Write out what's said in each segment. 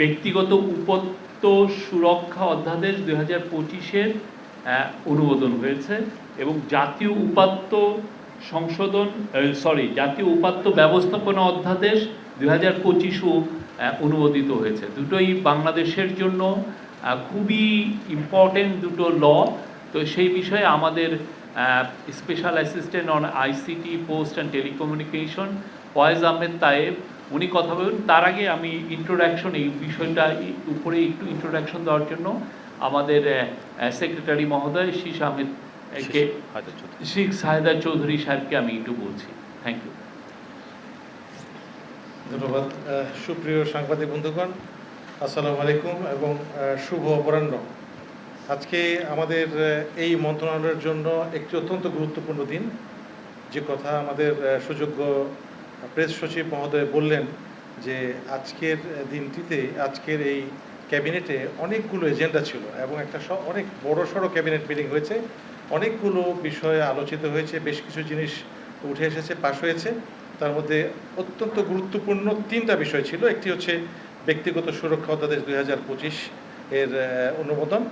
ব্যক্তিগত উপত্য সুরক্ষা অধ্যাদেশ দুই হাজার পঁচিশের অনুমোদন হয়েছে এবং জাতীয় উপাত্ত সংশোধন সরি জাতীয় উপাত্ত ব্যবস্থাপনা অধ্যাদেশ দুই হাজার পঁচিশও অনুমোদিত হয়েছে। দুটোই বাংলাদেশের জন্য খুবই ইম্পর্টেন্ট দুটো ল। তো সেই বিষয়ে আমাদের special assistant on ICT post and telecommunication Foyez Ahmed Tayeb উনি কথা বলবেন তার আগে আমি ইন্ট্রোডাকশন এই বিষয়টা উপরে একটু ইন্ট্রোডাকশন দেওয়ার জন্য আমাদের সেক্রেটারি মহোদয় শীষ আহমেদ আহ, কে। শেখ সাহেদা চৌধুরী সাহেবকে আমি একটু বলছি। থ্যাংক ইউ ধন্যবাদ। সুপ্রিয় সাংবাদিক বন্ধুগণ আসসালামু আলাইকুম এবং আহ, শুভ অপরাহ্ন। আজকে আমাদের এই মন্ত্রণালয়ের জন্য একটি অত্যন্ত গুরুত্বপূর্ণ দিন। যে কথা আমাদের সুযোগ্য প্রেস সচিব মহোদয় বললেন যে আজকের দিনটিতে, আজকের এই ক্যাবিনেটে অনেকগুলো এজেন্ডা ছিল এবং একটা অনেক বড় সড়ো ক্যাবিনেট মিটিং হয়েছে। অনেকগুলো বিষয়ে আলোচিত হয়েছে, বেশ কিছু জিনিস উঠে এসেছে, পাশ হয়েছে। তার মধ্যে অত্যন্ত গুরুত্বপূর্ণ তিনটা বিষয় ছিল। একটি হচ্ছে ব্যক্তিগত সুরক্ষা অধ্যাদেশ দুই হাজার পঁচিশ এর অনুমোদন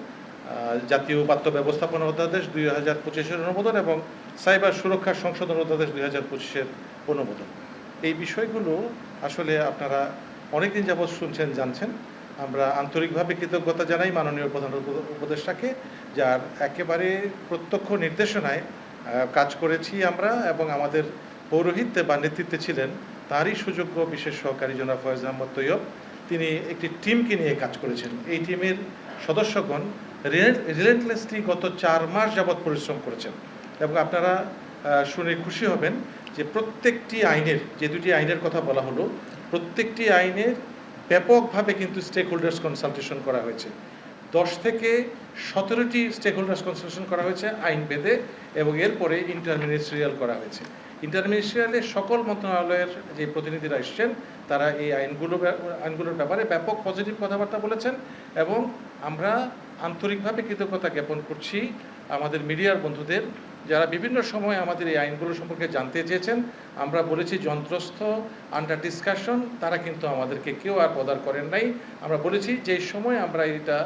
জাতীয় উপাত্ত ব্যবস্থাপনা অধ্যাদেশ দুই হাজার পঁচিশের অনুমোদন এবং সাইবার সুরক্ষা সংশোধন অধ্যাদেশ দুই হাজার পঁচিশের অনুমোদন। এই বিষয়গুলো আসলে আপনারা অনেকদিন যাবৎ শুনছেন, জানছেন। আমরা আন্তরিকভাবে কৃতজ্ঞতা জানাই মাননীয় প্রধান উপদেষ্টাকে, যার একেবারে প্রত্যক্ষ নির্দেশনায় কাজ করেছি আমরা এবং আমাদের পৌরোহিত্যে বা নেতৃত্বে ছিলেন তারই সুযোগ্য বিশেষ সহকারী জনাব ফয়েজ আহমদ তৈয়ব। তিনি একটি টিমকে নিয়ে কাজ করেছেন। এই টিমের সদস্যগণ রিলেন্টলেসলি গত চার মাস যাবৎ পরিশ্রম করেছেন। এবং আপনারা শুনে খুশি হবেন যে প্রত্যেকটি আইনের, যে দুটি আইনের কথা বলা হলো, প্রত্যেকটি আইনের ব্যাপকভাবে কিন্তু স্টেক হোল্ডার্স কনসালটেশন করা হয়েছে। দশ থেকে সতেরোটি স্টেক হোল্ডার্স কনসালটেশন করা হয়েছে আইন ভেদে এবং এরপরে ইন্টারমিনিস্ট্রিয়াল করা হয়েছে। ইন্টারমিনিস্ট্রিয়ালের সকল মন্ত্রণালয়ের যে প্রতিনিধিরা এসছেন, তারা এই আইনগুলো আইনগুলোর ব্যাপারে ব্যাপক পজিটিভ কথাবার্তা বলেছেন এবং আমরা আন্তরিকভাবে কৃতজ্ঞতা জ্ঞাপন করছি আমাদের মিডিয়ার বন্ধুদের, যারা বিভিন্ন সময় আমাদের এই আইনগুলো সম্পর্কে জানতে চেয়েছেন, আমরা বলেছি যন্ত্রস্থ আন্ডার ডিসকাশন তারা কিন্তু আমাদেরকে কেউ আর পদার করেন নাই। আমরা বলেছি যে সময় আমরা এটা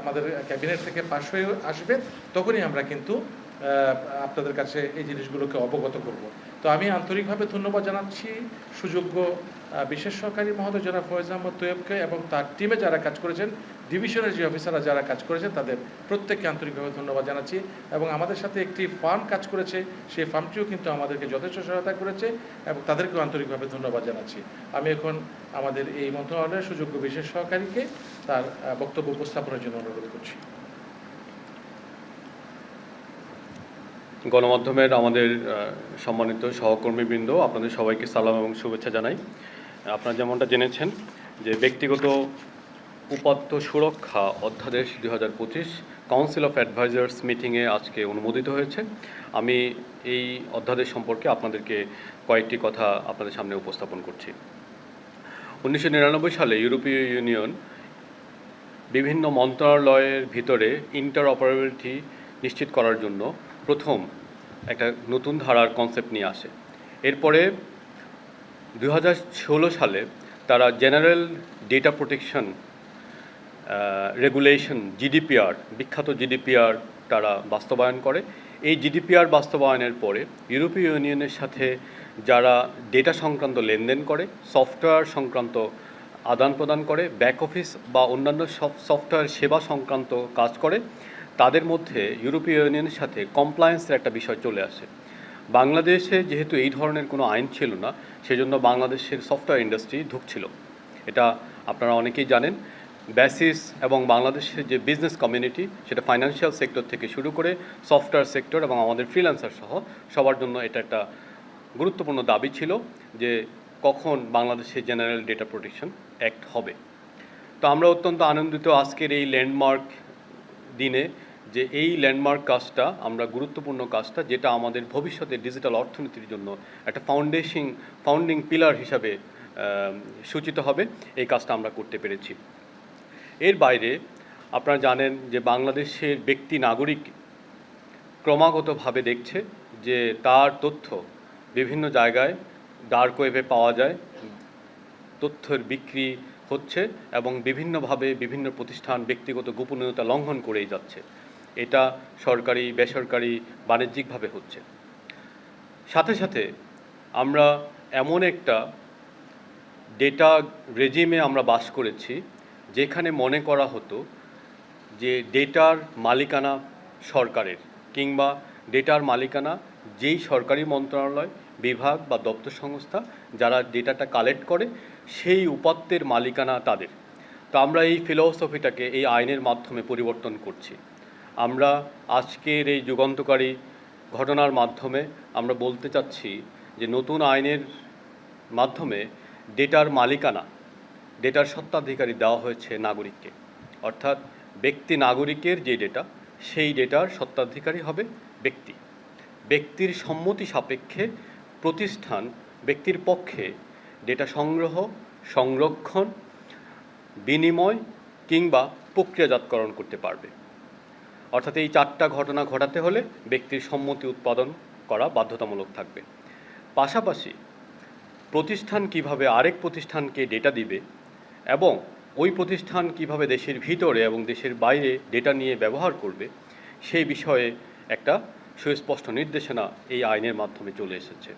আমাদের ক্যাবিনেট থেকে পাশ হয়ে আসবে, তখনই আমরা কিন্তু আপনাদের কাছে এই জিনিসগুলোকে অবগত করব। তো আমি আন্তরিকভাবে ধন্যবাদ জানাচ্ছি সুযোগ্য বিশেষ সহকারী মহোদয় যারা ফয়েজ আহমদ তৈয়বকে এবং তার টিমে যারা কাজ করেছেন, ডিভিশনের যে অফিসাররা যারা কাজ করেছেন, তাদের প্রত্যেককে আন্তরিকভাবে ধন্যবাদ জানাচ্ছি এবং আমাদের সাথে একটি ফার্ম কাজ করেছে, সেই ফার্মটিও কিন্তু আমাদেরকে যথেষ্ট সহায়তা করেছে এবং তাদেরকেও আন্তরিকভাবে ধন্যবাদ জানাচ্ছি। আমি এখন আমাদের এই মন্ত্রণালয়ের সুযোগ্য বিশেষ সহকারীকে তার বক্তব্য উপস্থাপনের জন্য অনুরোধ করছি। গণমাধ্যমের আমাদের সম্মানিত সহকর্মীবৃন্দ, আপনাদের সবাইকে সালাম এবং শুভেচ্ছা জানাই। আপনারা যেমনটা জেনেছেন যে ব্যক্তিগত উপাত্ত সুরক্ষা অধ্যাদেশ দুই হাজার পঁচিশ কাউন্সিল অফ অ্যাডভাইজার্স মিটিংয়ে আজকে অনুমোদিত হয়েছে। আমি এই অধ্যাদেশ সম্পর্কে আপনাদেরকে কয়েকটি কথা আপনাদের সামনে উপস্থাপন করছি। উনিশশো নিরানব্বই সালে ইউরোপীয় ইউনিয়ন বিভিন্ন মন্ত্রণালয়ের ভিতরে ইন্টার অপারেবিলিটি নিশ্চিত করার জন্য প্রথম একটা নতুন ধারার কনসেপ্ট নিয়ে আসে। এরপরে দু হাজার ষোলো সালে তারা general data protection regulation, GDPR, বিখ্যাত জিডিপিআর তারা বাস্তবায়ন করে। এই জিডিপিআর বাস্তবায়নের পরে ইউরোপীয় ইউনিয়নের সাথে যারা ডেটা সংক্রান্ত লেনদেন করে, সফটওয়্যার সংক্রান্ত আদান প্রদান করে ব্যাক অফিস বা অন্যান্য সব সফটওয়্যার সেবা সংক্রান্ত কাজ করে, তাদের মধ্যে ইউরোপীয় ইউনিয়নের সাথে কমপ্লায়েন্সের একটা বিষয় চলে আসে। বাংলাদেশে যেহেতু এই ধরনের কোনো আইন ছিল না, সেজন্য বাংলাদেশের সফটওয়্যার ইন্ডাস্ট্রি ঢুকছিল। এটা আপনারা অনেকেই জানেন। ব্যাসিস এবং বাংলাদেশের যে বিজনেস কমিউনিটি সেটা ফাইন্যান্সিয়াল সেক্টর থেকে শুরু করে সফটওয়্যার সেক্টর এবং আমাদের ফ্রিল্যান্সার সহ সবার জন্য এটা একটা গুরুত্বপূর্ণ দাবি ছিল যে কখন বাংলাদেশে জেনারেল ডেটা প্রোটেকশন অ্যাক্ট হবে। তো আমরা অত্যন্ত আনন্দিত আজকের এই ল্যান্ডমার্ক দিনে যে এই ল্যান্ডমার্ক কাজটা আমরা গুরুত্বপূর্ণ কাজটা, যেটা আমাদের ভবিষ্যতে ডিজিটাল অর্থনীতির জন্য একটা ফাউন্ডেশন ফাউন্ডিং পিলার হিসাবে সূচিত হবে, এই কাজটা আমরা করতে পেরেছি। এর বাইরে আপনারা জানেন যে বাংলাদেশের ব্যক্তি নাগরিক ক্রমাগতভাবে দেখছে যে তার তথ্য বিভিন্ন জায়গায় ডার্ক ওয়েবে পাওয়া যায়, তথ্যের বিক্রি হচ্ছে এবং বিভিন্নভাবে বিভিন্ন প্রতিষ্ঠান ব্যক্তিগত গোপনীয়তা লঙ্ঘন করেই যাচ্ছে। এটা সরকারি, বেসরকারি বাণিজ্যিকভাবে হচ্ছে। সাথে সাথে আমরা এমন একটা ডেটা রেজিমে আমরা বাস করেছি, যেখানে মনে করা হতো যে ডেটার মালিকানা সরকারের কিংবা ডেটার মালিকানা যেই সরকারি মন্ত্রণালয়, বিভাগ বা দপ্তর সংস্থা যারা ডেটাটা কালেক্ট করে, সেই উপাত্তের মালিকানা তাদের। তো আমরা এই ফিলোসফিটাকে এই আইনের মাধ্যমে পরিবর্তন করছি। আমরা আজকের এই যুগান্তকারী ঘটনার মাধ্যমে আমরা বলতে চাচ্ছি যে নতুন আইনের মাধ্যমে ডেটার মালিকানা, ডেটার সত্ত্বাধিকারী দেওয়া হয়েছে নাগরিককে। অর্থাৎ ব্যক্তি নাগরিকের যে ডেটা, সেই ডেটার সত্ত্বাধিকারী হবে ব্যক্তি। ব্যক্তির সম্মতি সাপেক্ষে প্রতিষ্ঠান ব্যক্তির পক্ষে ডেটা সংগ্রহ, সংরক্ষণ, বিনিময় কিংবা প্রক্রিয়াজাতকরণ করতে পারবে। অর্থাৎ এই চারটা ঘটনা ঘটাতে হলে ব্যক্তির সম্মতি উৎপাদন করা বাধ্যতামূলক থাকবে। পাশাপাশি প্রতিষ্ঠান কীভাবে আরেক প্রতিষ্ঠানকে ডেটা দিবে এবং ওই প্রতিষ্ঠান কীভাবে দেশের ভিতরে এবং দেশের বাইরে ডেটা নিয়ে ব্যবহার করবে সেই বিষয়ে একটা সুস্পষ্ট নির্দেশনা এই আইনের মাধ্যমে চলে এসেছে।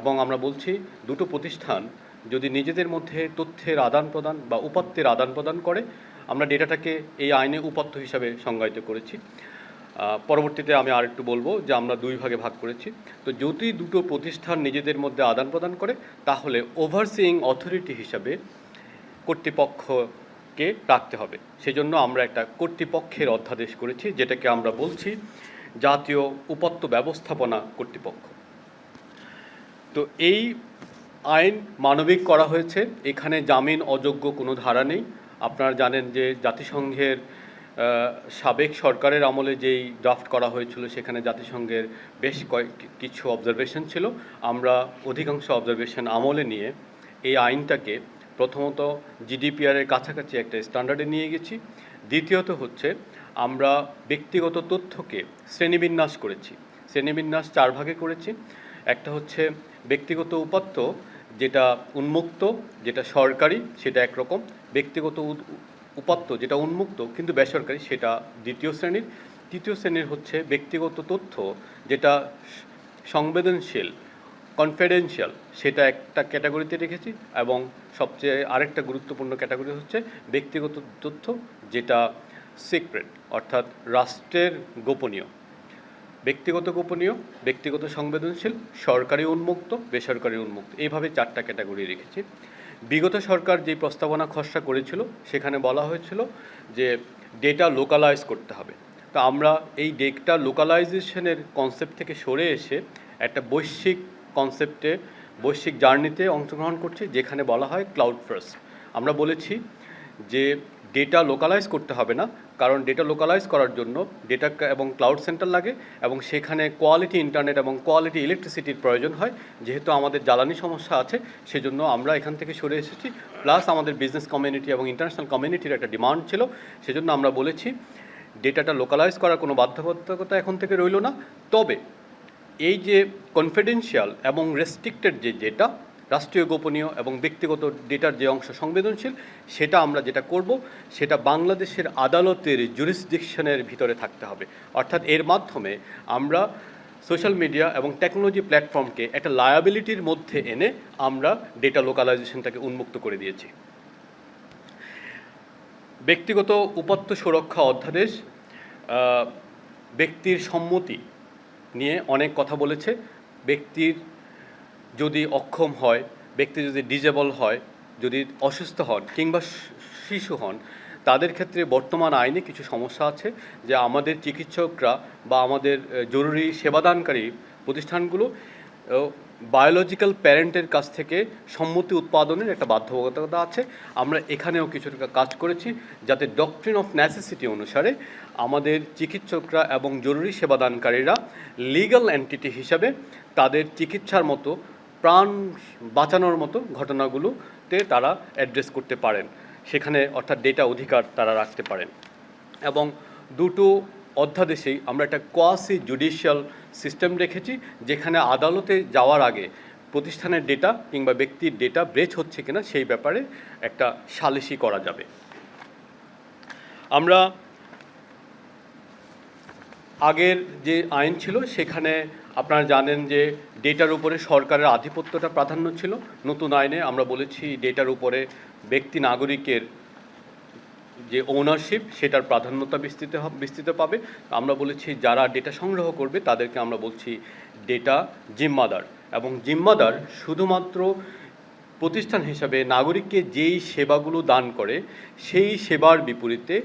এবং আমরা বলছি, দুটো প্রতিষ্ঠান যদি নিজেদের মধ্যে তথ্যের আদান প্রদান বা উপাত্তের আদান প্রদান করে আমরা ডেটাটাকে এই আইনে উপাত্ত হিসাবে সংজ্ঞায়িত করেছি। পরবর্তীতে আমি আরেকটু বলব যে আমরা দুই ভাগে ভাগ করেছি। তো যদি দুটো প্রতিষ্ঠান নিজেদের মধ্যে আদান প্রদান করে, তাহলে ওভারসিইং অথরিটি হিসাবে কর্তৃপক্ষকে রাখতে হবে। সেজন্য আমরা একটা কর্তৃপক্ষের অধ্যাদেশ করেছি, যেটাকে আমরা বলছি জাতীয় উপাত্ত ব্যবস্থাপনা কর্তৃপক্ষ। তো এই আইন মানবিক করা হয়েছে। এখানে জামিন অযোগ্য কোনো ধারা নেই। আপনারা জানেন যে জাতিসংঘের সাবেক সরকারের আমলে যেই ড্রাফট করা হয়েছিল, সেখানে জাতিসংঘের বেশ কয়েক কিছু অবজারভেশন ছিল। আমরা অধিকাংশ অবজারভেশন আমলে নিয়ে এই আইনটাকে প্রথমত জিডিপিআরের কাছাকাছি একটা স্ট্যান্ডার্ডে নিয়ে গেছি। দ্বিতীয়ত হচ্ছে, আমরা ব্যক্তিগত তথ্যকে শ্রেণীবিন্যাস করেছি। শ্রেণীবিন্যাস চার ভাগে করেছি। একটা হচ্ছে ব্যক্তিগত উপাত্ত, যেটা উন্মুক্ত, যেটা সরকারি, সেটা একরকম। ব্যক্তিগত উপাত্ত যেটা উন্মুক্ত কিন্তু বেসরকারি সেটা দ্বিতীয় শ্রেণির। তৃতীয় শ্রেণির হচ্ছে ব্যক্তিগত তথ্য যেটা সংবেদনশীল কনফিডেন্সিয়াল সেটা একটা ক্যাটাগরিতে রেখেছি এবং সবচেয়ে আরেকটা গুরুত্বপূর্ণ ক্যাটাগরি হচ্ছে ব্যক্তিগত তথ্য যেটা সিক্রেট অর্থাৎ রাষ্ট্রের গোপনীয়। ব্যক্তিগত গোপনীয়, ব্যক্তিগত সংবেদনশীল, সরকারি উন্মুক্ত, বেসরকারি উন্মুক্ত। এইভাবে চারটা ক্যাটাগরি রেখেছি। বিগত সরকার যে প্রস্তাবনা খসড়া করেছিল, সেখানে বলা হয়েছিল যে ডেটা লোকালাইজ করতে হবে। তো আমরা এই ডেটা লোকালাইজেশনের কনসেপ্ট থেকে সরে এসে একটা বৈশ্বিক কনসেপ্টে বৈশ্বিক জার্নিতে অংশগ্রহণ করছি, যেখানে বলা হয় ক্লাউড ফার্স্ট আমরা বলেছি যে ডেটা লোকালাইজ করতে হবে না, কারণ ডেটা লোকালাইজ করার জন্য ডেটা এবং ক্লাউড সেন্টার লাগে এবং সেখানে কোয়ালিটি ইন্টারনেট এবং কোয়ালিটি ইলেকট্রিসিটির প্রয়োজন হয়। যেহেতু আমাদের জ্বালানি সমস্যা আছে, সেজন্য আমরা এখান থেকে সরে এসেছি। প্লাস আমাদের বিজনেস কমিউনিটি এবং ইন্টারন্যাশনাল কমিউনিটির একটা ডিমান্ড ছিল, সেজন্য আমরা বলেছি ডেটাটা লোকালাইজ করার কোনো বাধ্যবাধকতা এখন থেকে রইল না। তবে এই যে কনফিডেন্সিয়াল এবং রেস্ট্রিক্টেড যে ডেটা রাষ্ট্রীয় গোপনীয় এবং ব্যক্তিগত ডেটার যে অংশ সংবেদনশীল, সেটা আমরা যেটা করব, সেটা বাংলাদেশের আদালতের জুরিসডিকশনের ভিতরে থাকতে হবে। অর্থাৎ এর মাধ্যমে আমরা সোশ্যাল মিডিয়া এবং টেকনোলজি প্ল্যাটফর্মকে একটা লায়াবিলিটির মধ্যে এনে আমরা ডেটা লোকালাইজেশনটাকে উন্মুক্ত করে দিয়েছি। ব্যক্তিগত উপাত্ত সুরক্ষা অধ্যাদেশ ব্যক্তির সম্মতি নিয়ে অনেক কথা বলেছে। ব্যক্তির যদি অক্ষম হয়, ব্যক্তি যদি ডিজেবল হয়, যদি অসুস্থ হন কিংবা শিশু হন, তাদের ক্ষেত্রে বর্তমান আইনে কিছু সমস্যা আছে যে আমাদের চিকিৎসকরা বা আমাদের জরুরি সেবাদানকারী প্রতিষ্ঠানগুলো বায়োলজিক্যাল প্যারেন্টের কাছ থেকে সম্মতি উৎপাদনের একটা বাধ্যবাধকতা আছে। আমরা এখানেও কিছুটা কাজ করেছি যাতে ডক্ট্রিন অফ নেসেসিটি অনুসারে আমাদের চিকিৎসকরা এবং জরুরি সেবাদানকারীরা লিগ্যাল এন্টিটি হিসাবে তাদের চিকিৎসার মতো প্রাণ বাঁচানোর মতো ঘটনাগুলোতে তারা অ্যাড্রেস করতে পারেন। সেখানে অর্থাৎ ডেটা অধিকার তারা রাখতে পারেন। এবং দুটো অধ্যাদেশেই আমরা একটা কোয়াসি জুডিশিয়াল সিস্টেম রেখেছি, যেখানে আদালতে যাওয়ার আগে প্রতিষ্ঠানের ডেটা কিংবা ব্যক্তির ডেটা ব্রেচ হচ্ছে কিনা সেই ব্যাপারে একটা সালিশি করা যাবে। আমরা আগের যে আইন ছিল, সেখানে আপনারা জানেন যে ডেটার উপরে সরকারের আধিপত্যটা প্রাধান্য ছিল। নতুন আইনে আমরা বলেছি ডেটার উপরে ব্যক্তি নাগরিকের যে ওনারশিপ সেটার প্রাধান্যতা বিস্তৃত বিস্তৃত পাবে। আমরা বলেছি যারা ডেটা সংগ্রহ করবে তাদেরকে আমরা বলছি ডেটা জিম্মাদার এবং জিম্মাদার শুধুমাত্র প্রতিষ্ঠান হিসাবে নাগরিককে যেই সেবাগুলো দান করে, সেই সেবার বিপরীতে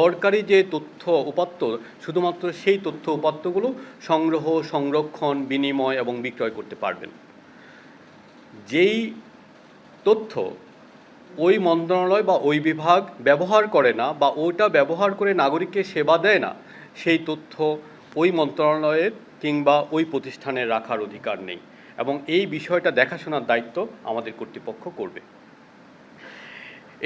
দরকারি যে তথ্য উপাত্ত, শুধুমাত্র সেই তথ্য উপাত্তগুলো সংগ্রহ, সংরক্ষণ, বিনিময় এবং বিক্রয় করতে পারবেন। যেই তথ্য ওই মন্ত্রণালয় বা ওই বিভাগ ব্যবহার করে না বা ওইটা ব্যবহার করে নাগরিককে সেবা দেয় না, সেই তথ্য ওই মন্ত্রণালয়ের কিংবা ওই প্রতিষ্ঠানের রাখার অধিকার নেই এবং এই বিষয়টা দেখাশোনার দায়িত্ব আমাদের কর্তৃপক্ষ করবে।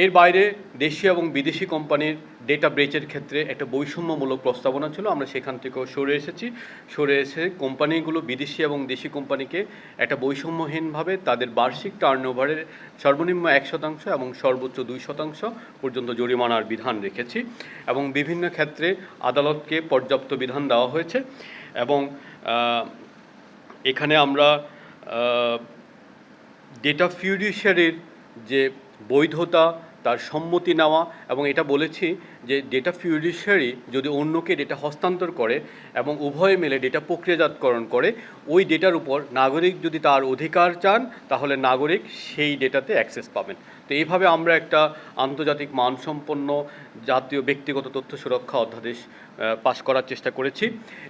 এর বাইরে দেশীয় এবং বিদেশি কোম্পানির ডেটা ব্রেচের ক্ষেত্রে একটা বৈষম্যমূলক প্রস্তাবনা ছিল। আমরা সেখান থেকেও সরে এসেছি। সরে এসে কোম্পানিগুলো বিদেশি এবং দেশি কোম্পানিকে একটা বৈষম্যহীনভাবে তাদের বার্ষিক টার্নওভারের সর্বনিম্ন এক শতাংশ এবং সর্বোচ্চ দুই শতাংশ পর্যন্ত জরিমানার বিধান রেখেছি এবং বিভিন্ন ক্ষেত্রে আদালতকে পর্যাপ্ত বিধান দেওয়া হয়েছে এবং এখানে আমরা ডেটা ফিউডিশিয়ারির যে বৈধতা তার সম্মতি নেওয়া এবং এটা বলেছি যে ডেটা ফিউডিশিয়ারি যদি অন্যকে ডেটা হস্তান্তর করে এবং উভয়ে মিলে ডেটা প্রক্রিয়াজাতকরণ করে, ওই ডেটার উপর নাগরিক যদি তার অধিকার চান, তাহলে নাগরিক সেই ডেটাতে অ্যাক্সেস পাবেন। তো এইভাবে আমরা একটা আন্তর্জাতিক মানসম্পন্ন জাতীয় ব্যক্তিগত তথ্য সুরক্ষা অধ্যাদেশ পাশ করার চেষ্টা করেছি।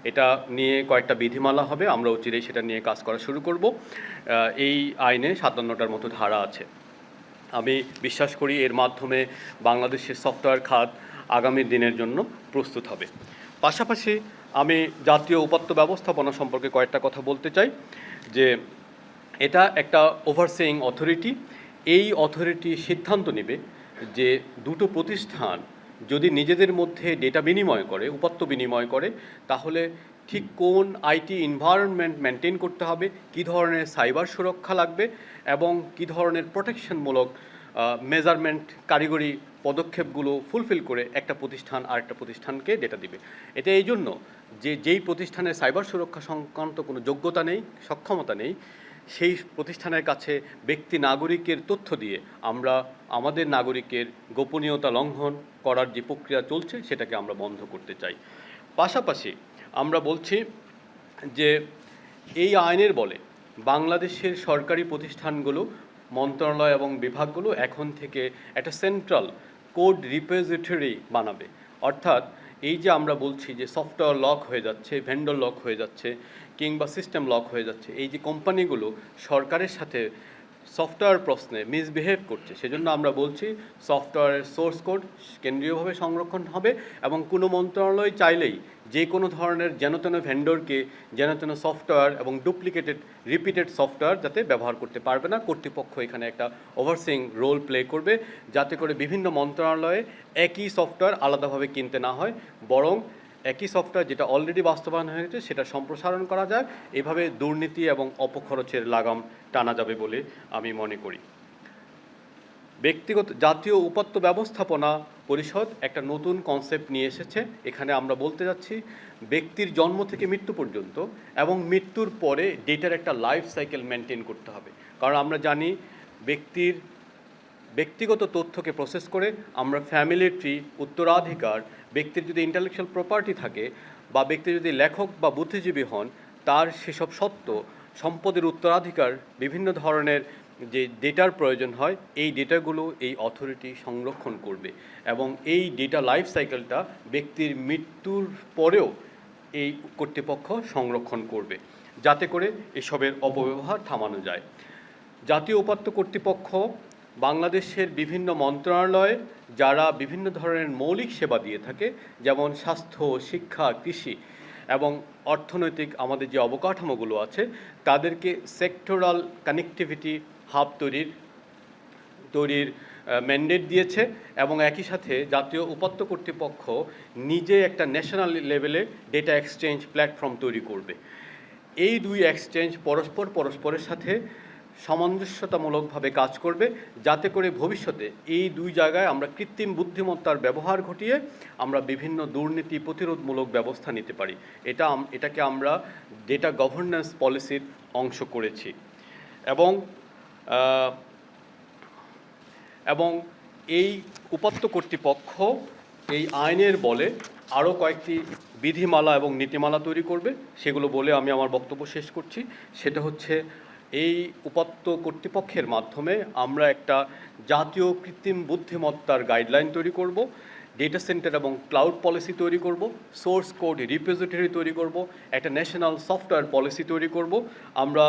এটা নিয়ে কয়েকটা বিধিমালা হবে, আমরা অচিরেই সেটা নিয়ে কাজ করা শুরু করব। এই আইনে সাতান্নটার মতো ধারা আছে। আমি বিশ্বাস করি এর মাধ্যমে বাংলাদেশের সফটওয়্যার খাত আগামী দিনের জন্য প্রস্তুত হবে। পাশাপাশি আমি জাতীয় উপাত্ত ব্যবস্থাপনা সম্পর্কে কয়েকটা কথা বলতে চাই, যে এটা একটা ওভারসেইং অথরিটি এই অথরিটি সিদ্ধান্ত নেবে যে দুটো প্রতিষ্ঠান যদি নিজেদের মধ্যে ডেটা বিনিময় করে উপাত্ত বিনিময় করে, তাহলে ঠিক কোন আইটি এনভায়রনমেন্ট মেনটেন করতে হবে, কী ধরনের সাইবার সুরক্ষা লাগবে এবং কী ধরনের প্রোটেকশনমূলক মেজারমেন্ট কারিগরি পদক্ষেপগুলো ফুলফিল করে একটা প্রতিষ্ঠান আরেকটা প্রতিষ্ঠানকে ডেটা দিবে। এটা এই জন্য যে যেই প্রতিষ্ঠানের সাইবার সুরক্ষা সংক্রান্ত কোনো যোগ্যতা নেই, সক্ষমতা নেই সেই প্রতিষ্ঠানের কাছে ব্যক্তি নাগরিকের তথ্য দিয়ে আমরা আমাদের নাগরিকের গোপনীয়তা লঙ্ঘন করার যে প্রক্রিয়া চলছে সেটাকে আমরা বন্ধ করতে চাই। পাশাপাশি আমরা বলছি যে এই আইনের বলে বাংলাদেশের সরকারি প্রতিষ্ঠানগুলো, মন্ত্রণালয় এবং বিভাগগুলো এখন থেকে একটা সেন্ট্রাল কোড রিপোজিটরি বানাবে। অর্থাৎ এই যে আমরা বলছি যে সফটওয়্যার লক হয়ে যাচ্ছে ভেন্ডর লক হয়ে যাচ্ছে, কিংবা সিস্টেম লক হয়ে যাচ্ছে, এই যে কোম্পানিগুলো সরকারের সাথে সফটওয়্যার প্রশ্নে মিসবিহেভ করছে। সেজন্য আমরা বলছি সফটওয়্যারের সোর্স কোড কেন্দ্রীয়ভাবে সংরক্ষণ হবে এবং কোনো মন্ত্রণালয় চাইলেই যে কোনো ধরনের যেন তেন ভেন্ডরকে যেন তেন সফটওয়্যার এবং ডুপ্লিকেটেড রিপিটেড সফটওয়্যার যাতে ব্যবহার করতে পারবে না, কর্তৃপক্ষ এখানে একটা ওভারসিং রোল প্লে করবে, যাতে করে বিভিন্ন মন্ত্রণালয়ে একই সফটওয়্যার আলাদাভাবে কিনতে না হয়, বরং একই সফটওয়্যার যেটা অলরেডি বাস্তবায়ন হয়ে গেছে, সেটা সম্প্রসারণ করা যায় এভাবে দুর্নীতি এবং অপখরচের লাগাম টানা যাবে বলে আমি মনে করি। ব্যক্তিগত জাতীয় উপাত্ত ব্যবস্থাপনা পরিষদ একটা নতুন কনসেপ্ট নিয়ে এসেছে। এখানে আমরা বলতে যাচ্ছি, ব্যক্তির জন্ম থেকে মৃত্যু পর্যন্ত এবং মৃত্যুর পরে ডেটার একটা লাইফ সাইকেল মেনটেন করতে হবে। কারণ আমরা জানি, ব্যক্তির ব্যক্তিগত তথ্যকে প্রসেস করে আমরা ফ্যামিলি ট্রি উত্তরাধিকার, ব্যক্তির যদি ইন্টালেকচুয়াল প্রপার্টি থাকে বা ব্যক্তি যদি লেখক বা বুদ্ধিজীবী হন, তার সেসব সত্ত্ব সম্পদের উত্তরাধিকার, বিভিন্ন ধরনের যে ডেটার প্রয়োজন হয়, এই ডেটাগুলো এই অথরিটি সংরক্ষণ করবে এবং এই ডেটা লাইফ সাইকেলটা ব্যক্তির মৃত্যুর পরেও এই কর্তৃপক্ষ সংরক্ষণ করবে। যাতে করে এসবের অপব্যবহার থামানো যায়। জাতীয় উপাত্ত কর্তৃপক্ষ বাংলাদেশের বিভিন্ন মন্ত্রণালয়ে যারা বিভিন্ন ধরনের মৌলিক সেবা দিয়ে থাকে, যেমন স্বাস্থ্য, শিক্ষা, কৃষি এবং অর্থনৈতিক আমাদের যে অবকাঠামোগুলো আছে, তাদেরকে সেক্টরাল কানেক্টিভিটি হাব তৈরির তৈরির ম্যান্ডেট দিয়েছে এবং একই সাথে জাতীয় উপাত্ত কর্তৃপক্ষ নিজে একটা ন্যাশনাল লেভেলে ডেটা এক্সচেঞ্জ প্ল্যাটফর্ম তৈরি করবে। এই দুই এক্সচেঞ্জ পরস্পর পরস্পরের সাথে সামঞ্জস্যতামূলকভাবে কাজ করবে যাতে করে ভবিষ্যতে এই দুই জায়গায় আমরা কৃত্রিম বুদ্ধিমত্তার ব্যবহার ঘটিয়ে আমরা বিভিন্ন দুর্নীতি প্রতিরোধমূলক ব্যবস্থা নিতে পারি। এটা এটাকে আমরা ডেটা গভর্নেন্স পলিসির অংশ করেছি। এবং এবং এই উপাত্ত কর্তৃপক্ষ এই আইনের বলে আরও কয়েকটি বিধিমালা এবং নীতিমালা তৈরি করবে। সেগুলো বলে আমি আমার বক্তব্য শেষ করছি। সেটা হচ্ছে এই উপাত্ত কর্তৃপক্ষের মাধ্যমে আমরা একটা জাতীয় কৃত্রিম বুদ্ধিমত্তার গাইডলাইন তৈরি করব ডেটা সেন্টার এবং ক্লাউড পলিসি তৈরি করব সোর্স কোড রিপোজিটরি তৈরি করব, একটা ন্যাশনাল সফটওয়্যার পলিসি তৈরি করব। আমরা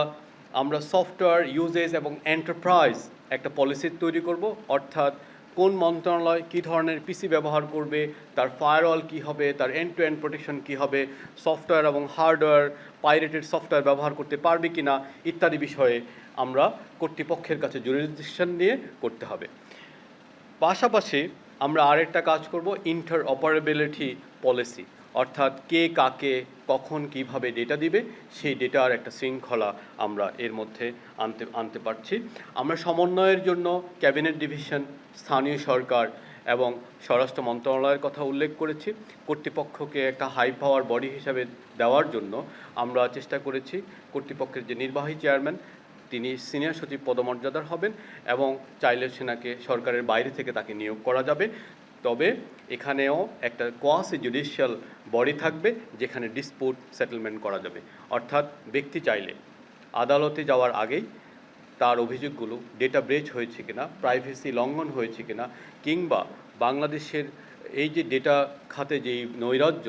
আমরা সফটওয়্যার ইউজেস এবং এন্টারপ্রাইজ একটা পলিসি তৈরি করব, অর্থাৎ কোন মন্ত্রণালয় কী ধরনের পিসি ব্যবহার করবে, তার ফায়ারওয়াল কী হবে, তার এন্ড টু এন্ড প্রোটেকশন কী হবে সফটওয়্যার এবং হার্ডওয়্যার পাইরেটেড সফটওয়্যার ব্যবহার করতে পারবে কি না ইত্যাদি বিষয়ে আমরা কর্তৃপক্ষের কাছে জুরিডিকশন নিয়ে করতে হবে। পাশাপাশি আমরা আরেকটা কাজ করব ইন্টার অপারেবিলিটি পলিসি অর্থাৎ কে কাকে, কখন কীভাবে ডেটা দিবে, সেই ডেটার একটা শৃঙ্খলা আমরা এর মধ্যে আনতে আনতে পারছি। আমরা সমন্বয়ের জন্য ক্যাবিনেট ডিভিশন স্থানীয় সরকার এবং স্বরাষ্ট্র মন্ত্রণালয়ের কথা উল্লেখ করেছি। কর্তৃপক্ষকে একটা হাই পাওয়ার বডি হিসাবে দেওয়ার জন্য আমরা চেষ্টা করেছি। কর্তৃপক্ষের যে নির্বাহী চেয়ারম্যান তিনি সিনিয়র সচিব পদমর্যাদার হবেন এবং চাইলে সেনাকে সরকারের বাইরে থেকে তাকে নিয়োগ করা যাবে। তবে এখানেও একটা কোয়াসি জুডিশিয়াল বডি থাকবে যেখানে ডিসপুট সেটেলমেন্ট করা যাবে। অর্থাৎ ব্যক্তি চাইলে আদালতে যাওয়ার আগেই তার অভিযোগগুলো ডেটা ব্রেচ হয়েছে কিনা প্রাইভেসি লঙ্ঘন হয়েছে কিনা, কিংবা বাংলাদেশের এই যে ডেটা খাতে যেই নৈরাজ্য,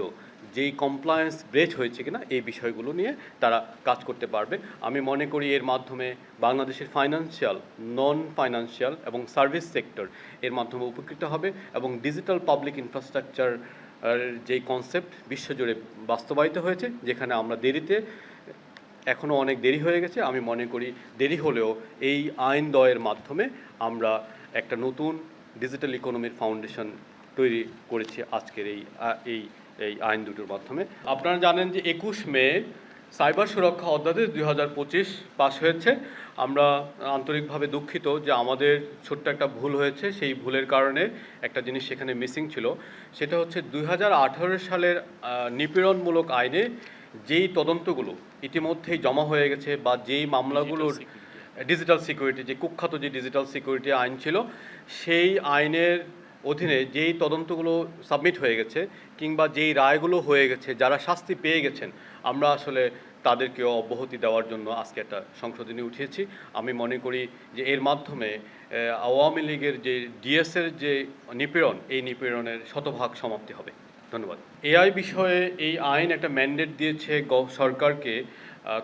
যেই কমপ্লায়েন্স ব্রেচ হয়েছে কিনা, এই বিষয়গুলো নিয়ে তারা কাজ করতে পারবে। আমি মনে করি এর মাধ্যমে বাংলাদেশের ফাইন্যান্সিয়াল নন ফাইন্যান্সিয়াল এবং সার্ভিস সেক্টর এর মাধ্যমে উপকৃত হবে এবং ডিজিটাল পাবলিক ইনফ্রাস্ট্রাকচার যেই কনসেপ্ট বিশ্বজুড়ে বাস্তবায়িত হয়েছে, যেখানে আমরা দেরিতে এখনও অনেক দেরি হয়ে গেছে। আমি মনে করি দেরি হলেও এই আইন দয়ের মাধ্যমে আমরা একটা নতুন ডিজিটাল ইকোনমির ফাউন্ডেশন তৈরি করেছি আজকের এই এই এই আইন দুটোর মাধ্যমে। আপনারা জানেন যে একুশ মে সাইবার সুরক্ষা অধ্যাদেশ দুই হাজার পঁচিশ পাশ হয়েছে। আমরা আন্তরিকভাবে দুঃখিত যে আমাদের ছোট্ট একটা ভুল হয়েছে। সেই ভুলের কারণে একটা জিনিস সেখানে মিসিং ছিল। সেটা হচ্ছে দুই হাজার আঠারো সালের নিপীড়নমূলক আইনে যেই তদন্তগুলো ইতিমধ্যেই জমা হয়ে গেছে বা যেই মামলাগুলোর ডিজিটাল সিকিউরিটি যে কুখ্যাত যে ডিজিটাল সিকিউরিটি আইন ছিল সেই আইনের অধীনে যেই তদন্তগুলো সাবমিট হয়ে গেছে কিংবা যেই রায়গুলো হয়ে গেছে যারা শাস্তি পেয়ে গেছেন আমরা আসলে তাদেরকে অব্যাহতি দেওয়ার জন্য আজকে একটা সংশোধনী উঠিয়েছি। আমি মনে করি যে এর মাধ্যমে আওয়ামী লীগের যে ডিএসের যে নিপীড়ন এই নিপীড়নের শতভাগ সমাপ্তি হবে। ধন্যবাদ। এআই বিষয়ে এই আইন একটা ম্যান্ডেট দিয়েছে সরকারকে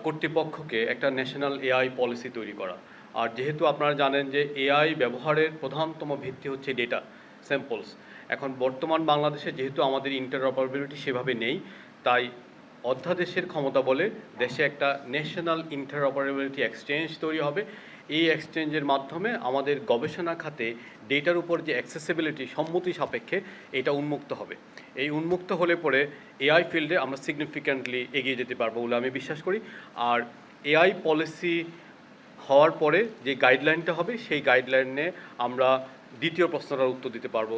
কর্তৃপক্ষকে একটা ন্যাশনাল এআই পলিসি তৈরি করা। আর যেহেতু আপনারা জানেন যে এআই ব্যবহারের প্রধানতম ভিত্তি হচ্ছে ডেটা স্যাম্পলস এখন বর্তমান বাংলাদেশে যেহেতু আমাদের ইন্টারঅপারেবিলিটি সেভাবে নেই, তাই অধ্যাদেশের ক্ষমতা বলে দেশে একটা ন্যাশনাল ইন্টারঅপারেবিলিটি এক্সচেঞ্জ তৈরি হবে। এই এক্সচেঞ্জের মাধ্যমে আমাদের গবেষণা খাতে ডেটার উপর যে অ্যাক্সেসিবিলিটি সম্মতি সাপেক্ষে, এটা উন্মুক্ত হবে। এই উন্মুক্ত হলে পরে এআই ফিল্ডে আমরা সিগনিফিক্যান্টলি এগিয়ে যেতে পারব বলে আমি বিশ্বাস করি। আর এআই পলিসি হওয়ার পরে যে গাইডলাইনটা হবে, সেই গাইডলাইনে আমরা দ্বিতীয় প্রশ্নটার উত্তর দিতে পারব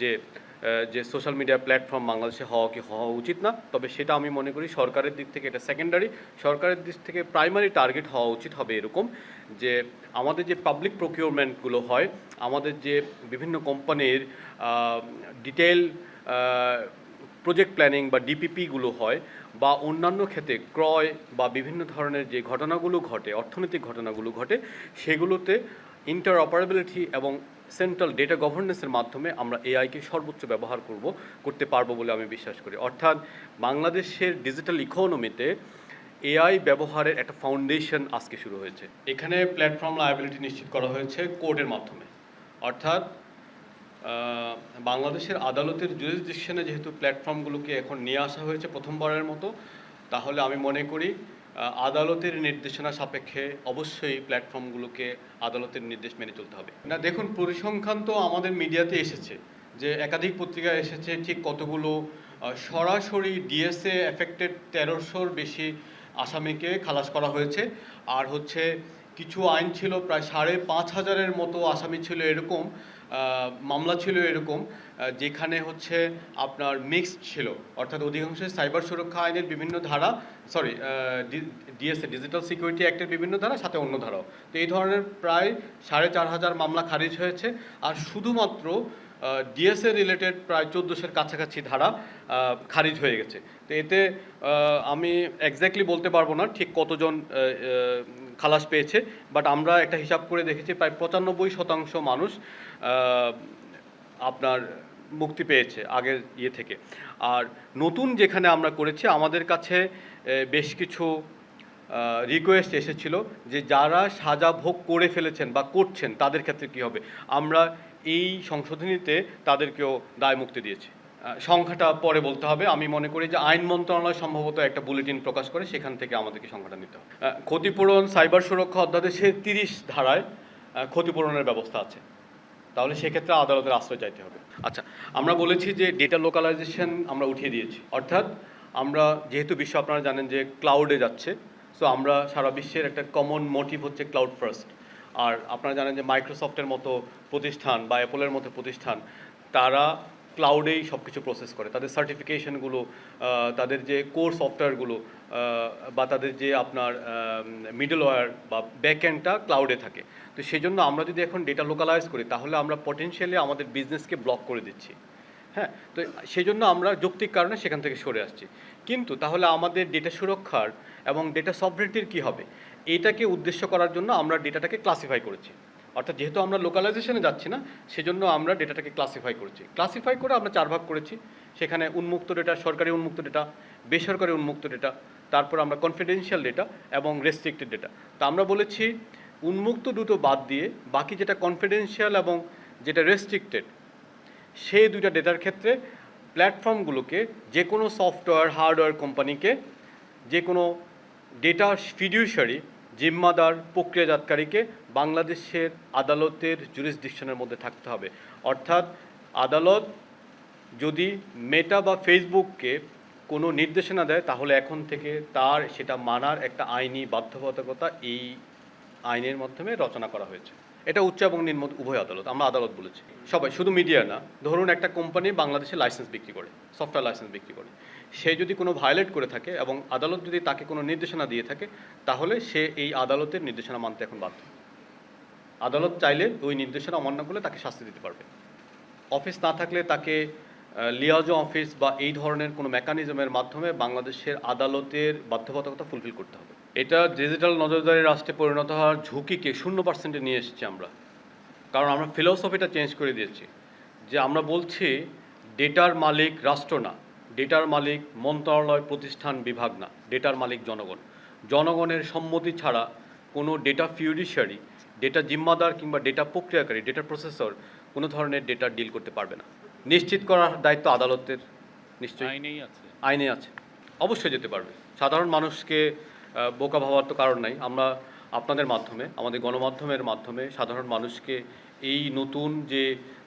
যে যে সোশ্যাল মিডিয়া প্ল্যাটফর্ম বাংলাদেশে হওয়া কি হওয়া উচিত না, তবে সেটা আমি মনে করি সরকারের দিক থেকে এটা সেকেন্ডারি সরকারের দিক থেকে প্রাইমারি টার্গেট হওয়া উচিত হবে এরকম যে আমাদের যে পাবলিক প্রকিউরমেন্টগুলো হয়, আমাদের যে বিভিন্ন কোম্পানির ডিটেল প্রজেক্ট প্ল্যানিং বা ডিপিপিগুলো হয় বা অন্যান্য ক্ষেত্রে ক্রয় বা বিভিন্ন ধরনের যে ঘটনাগুলো ঘটে, অর্থনৈতিক ঘটনাগুলো ঘটে, সেগুলোতে ইন্টার অপারেবিলিটি এবং সেন্ট্রাল ডেটা গভর্নেন্সের মাধ্যমে আমরা এআইকে সর্বোচ্চ ব্যবহার করব, করতে পারব বলে আমি বিশ্বাস করি। অর্থাৎ বাংলাদেশের ডিজিটাল ইকোনমিতে এআই ব্যবহারের একটা ফাউন্ডেশন আজকে শুরু হয়েছে। এখানে প্ল্যাটফর্ম লায়াবিলিটি নিশ্চিত করা হয়েছে কোর্টের মাধ্যমে। অর্থাৎ বাংলাদেশের আদালতের জুরিসডিকশনে যেহেতু প্ল্যাটফর্মগুলোকে এখন নিয়ে আসা হয়েছে প্রথমবারের মতো, তাহলে আমি মনে করি আদালতের নির্দেশনা সাপেক্ষে অবশ্যই প্ল্যাটফর্মগুলোকে আদালতের নির্দেশ মেনে চলতে হবে। না, দেখুন, পরিসংখ্যান তো আমাদের মিডিয়াতে এসেছে যে একাধিক পত্রিকায় এসেছে, ঠিক কতগুলো সরাসরি ডিএসএ এফেক্টেড তেরোশোর বেশি আসামিকে খালাস করা হয়েছে। আর হচ্ছে, কিছু আইন ছিল প্রায় সাড়ে পাঁচ হাজারের মতো আসামি ছিল এরকম। মামলা ছিল এরকম যেখানে হচ্ছে আপনার মিক্সড ছিল। অর্থাৎ অধিকাংশ সাইবার সুরক্ষা আইনের বিভিন্ন ধারা সরি ডিএসএ ডিজিটাল সিকিউরিটি অ্যাক্টের বিভিন্ন ধারা, সাথে অন্য ধারাও। তো এই ধরনের প্রায় সাড়ে চার হাজার মামলা খারিজ হয়েছে। আর শুধুমাত্র ডিএসএ রিলেটেড প্রায় চোদ্দোশোর কাছাকাছি ধারা খারিজ হয়ে গেছে। তো এতে আমি এক্স্যাক্টলি বলতে পারব না ঠিক কতজন খালাস পেয়েছে বাট আমরা একটা হিসাব করে দেখেছি প্রায় পঁচানব্বই শতাংশ মানুষ আপনার মুক্তি পেয়েছে আগের ইয়ে থেকে। আর নতুন যেখানে আমরা করেছি, আমাদের কাছে বেশ কিছু রিকোয়েস্ট এসেছিল যে যারা সাজা ভোগ করে ফেলেছেন বা করছেন, তাদের ক্ষেত্রে কী হবে? আমরা এই সংশোধনীতে তাদেরকেও দায় মুক্তি দিয়েছি। সংখ্যাটা পরে বলতে হবে। আমি মনে করি যে আইন মন্ত্রণালয় সম্ভবত একটা বুলেটিন প্রকাশ করে, সেখান থেকে আমাদেরকে সংখ্যাটা নিতে হবে। ক্ষতিপূরণ, সাইবার সুরক্ষা অধ্যাদেশের তিরিশ ধারায় ক্ষতিপূরণের ব্যবস্থা আছে। তাহলে সেক্ষেত্রে আদালতের আশ্রয় চাইতে হবে। আচ্ছা আমরা বলেছি যে ডেটা লোকালাইজেশন আমরা উঠিয়ে দিয়েছি। অর্থাৎ আমরা যেহেতু বিশ্ব আপনারা জানেন যে ক্লাউডে যাচ্ছে সো আমরা সারা বিশ্বের একটা কমন মোটিভ হচ্ছে ক্লাউড ফার্স্ট আর আপনারা জানেন যে মাইক্রোসফটের মতো প্রতিষ্ঠান বা অ্যাপলের মতো প্রতিষ্ঠান, তারা ক্লাউডেই সব কিছু প্রসেস করে। তাদের সার্টিফিকেশনগুলো তাদের যে কোর সফটওয়্যারগুলো বা তাদের যে আপনার মিডল ওয়ার বা ব্যাকএন্ডটা ক্লাউডে থাকে। তো সেই জন্য আমরা যদি এখন ডেটা লোকালাইজ করি, তাহলে আমরা পটেনশিয়ালি আমাদের বিজনেসকে ব্লক করে দিচ্ছি। হ্যাঁ? তো সেই জন্য আমরা যৌক্তিক কারণে সেখান থেকে সরে আসছি। কিন্তু তাহলে আমাদের ডেটা সুরক্ষার এবং ডেটা সফটওয়্যারটির কী হবে? এটাকে উদ্দেশ্য করার জন্য আমরা ডেটাটাকে ক্লাসিফাই করেছি। অর্থাৎ যেহেতু আমরা লোকালাইজেশনে যাচ্ছি না, সেজন্য আমরা ডেটাটাকে ক্লাসিফাই করেছি। ক্লাসিফাই করে আমরা চার ভাগ করেছি। সেখানে উন্মুক্ত ডেটা সরকারি উন্মুক্ত ডেটা বেসরকারি উন্মুক্ত ডেটা তারপর আমরা কনফিডেন্সিয়াল ডেটা এবং রেস্ট্রিক্টেড ডেটা তা আমরা বলেছি, উন্মুক্ত দুটো বাদ দিয়ে বাকি যেটা কনফিডেন্সিয়াল এবং যেটা রেস্ট্রিক্টেড সেই দুইটা ডেটার ক্ষেত্রে প্ল্যাটফর্মগুলোকে যে কোনো সফটওয়্যার হার্ডওয়্যার কোম্পানিকে যে কোনো ডেটা ফিডিউশারি জিম্মাদার, প্রক্রিয়াজাতকারীকে বাংলাদেশের আদালতের জুরিসডিকশনের মধ্যে থাকতে হবে। অর্থাৎ আদালত যদি মেটা বা ফেসবুককে কোনো নির্দেশনা দেয়, তাহলে এখন থেকে তার সেটা মানার একটা আইনি বাধ্যবাধকতা এই আইনের মাধ্যমে রচনা করা হয়েছে। এটা উচ্চ এবং নিম্ন উভয় আদালত, আমরা আদালত বলেছি। সবাই, শুধু মিডিয়া না, ধরুন একটা কোম্পানি বাংলাদেশে লাইসেন্স বিক্রি করে সফটওয়্যার লাইসেন্স বিক্রি করে। সে যদি কোনো ভায়োলেট করে থাকে এবং আদালত যদি তাকে কোনো নির্দেশনা দিয়ে থাকে, তাহলে সে এই আদালতের নির্দেশনা মানতে এখন বাধ্য। আদালত চাইলে ওই নির্দেশনা অমান্য করলে তাকে শাস্তি দিতে পারবে। অফিস না থাকলে তাকে লিয়াজো অফিস বা এই ধরনের কোনো মেকানিজমের মাধ্যমে বাংলাদেশের আদালতের বাধ্যবাধকতা ফুলফিল করতে হবে। এটা ডিজিটাল নজরদারি রাষ্ট্রে পরিণত হওয়ার ঝুঁকিকে শূন্য পার্সেন্টে নিয়ে এসেছি আমরা। কারণ আমরা ফিলোসফিটা চেঞ্জ করে দিয়েছি যে আমরা বলছি ডেটার মালিক রাষ্ট্র না ডেটার মালিক মন্ত্রণালয়, প্রতিষ্ঠান, বিভাগ না ডেটার মালিক জনগণ। জনগণের সম্মতি ছাড়া কোনো ডেটা ফিউডিশিয়ারি ডেটা জিম্মাদার কিংবা ডেটা প্রক্রিয়াকারী ডেটা প্রসেসর কোনো ধরনের ডেটা ডিল করতে পারবে না। নিশ্চিত করার দায়িত্ব আদালতের নিশ্চয়ই। আইনেই আছে। আইনে আছে। অবশ্যই যেতে পারবে। সাধারণ মানুষকে বোকা ভাবার তো কারণ নাই। আমরা আপনাদের মাধ্যমে আমাদের গণমাধ্যমের মাধ্যমে সাধারণ মানুষকে এই নতুন যে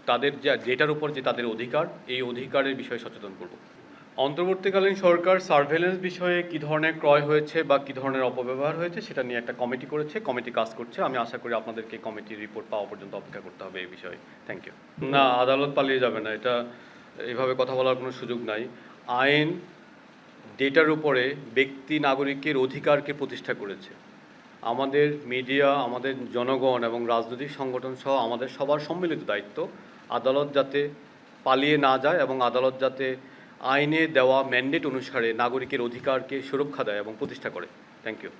তাদের যে ডেটার উপর যে তাদের অধিকার এই অধিকারের বিষয়ে সচেতন করব। অন্তর্বর্তীকালীন সরকার সার্ভেলেন্স বিষয়ে কী ধরনের ক্রয় হয়েছে বা কী ধরনের অপব্যবহার হয়েছে সেটা নিয়ে একটা কমিটি করেছে কমিটি কাজ করছে। আমি আশা করি আপনাদেরকে কমিটির রিপোর্ট পাওয়া পর্যন্ত অপেক্ষা করতে হবে এই বিষয়ে। থ্যাংক ইউ না, আদালত পালিয়ে যাবে না। এটা এভাবে কথা বলার কোনো সুযোগ নাই। আইন ডেটার উপরে ব্যক্তি নাগরিকের অধিকারকে প্রতিষ্ঠা করেছে। আমাদের মিডিয়া আমাদের জনগণ এবং রাজনৈতিক সংগঠন সহ আমাদের সবার সম্মিলিত দায়িত্ব। আদালত যাতে পালিয়ে না যায় এবং আদালত যাতে আইনে দেওয়া ম্যান্ডেট অনুসারে নাগরিকের অধিকারকে সুরক্ষা দেয় এবং প্রতিষ্ঠা করে। Thank you